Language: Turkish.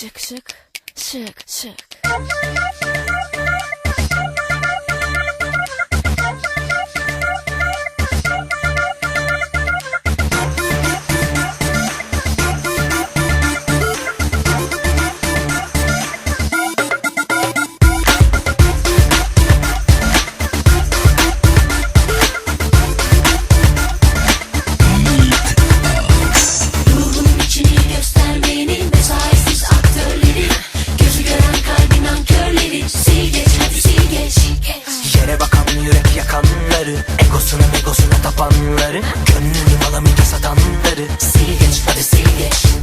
şık şık şık şık. sapanları Gönlünün alamıyla satanları Sil geç hadi sil geç.